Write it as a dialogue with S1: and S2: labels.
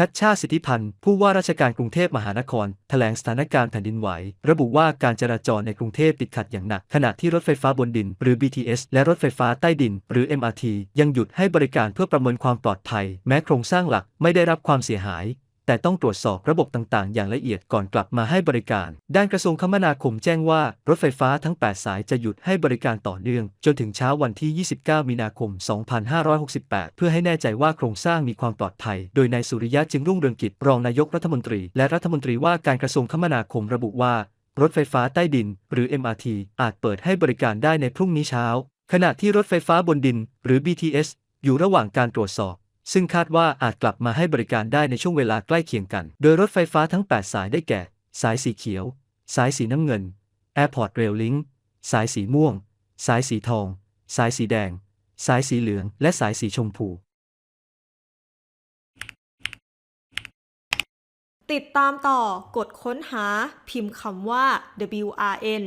S1: ชัดชาติสิทธิพันธ์ผู้ว่าราชการกรุงเทพมหานครแถลงสถานการณ์แผ่นดินไหว ระบุว่าการจราจรในกรุงเทพติดขัดอย่างหนัก ขณะที่รถไฟฟ้าบนดิน หรือ BTS และรถไฟฟ้าใต้ดิน หรือ MRT ยังหยุดให้บริการเพื่อประเมินความปลอดภัย แม้โครงสร้างหลักไม่ได้รับความเสียหาย แต่ต้องตรวจสอบระบบต่างๆ อย่างละเอียดก่อนกลับมาให้บริการ ด้านกระทรวงคมนาคมแจ้งว่า รถไฟฟ้าทั้ง 8 สายจะหยุดให้บริการต่อเนื่อง จนถึงเช้าวันที่ 29 มีนาคม 2568 เพื่อให้แน่ใจว่าโครงสร้างมีความปลอดภัย โดยนายสุริยะจึงรุ่งเรืองกิจรองนายกรัฐมนตรี และรัฐมนตรีว่าการกระทรวงคมนาคมระบุว่า รถไฟฟ้าใต้ดิน หรือ MRT อาจเปิดให้บริการได้ในพรุ่งนี้เช้า ขณะที่รถไฟฟ้าบนดิน หรือ BTS อยู่ระหว่างการตรวจสอบ ซึ่งคาดว่าอาจกลับมาให้บริการได้ในช่วงเวลาใกล้เคียงกัน โดยรถไฟฟ้าทั้ง 8 สายได้แก่ สายสีเขียว สายสีน้ำเงิน Airport Rail Link สายสีม่วง สายสีทอง สายสีแดง สายสีเหลือง และสายสีชมพู
S2: ติดตามต่อกดค้นหาพิมพ์คำว่า WRN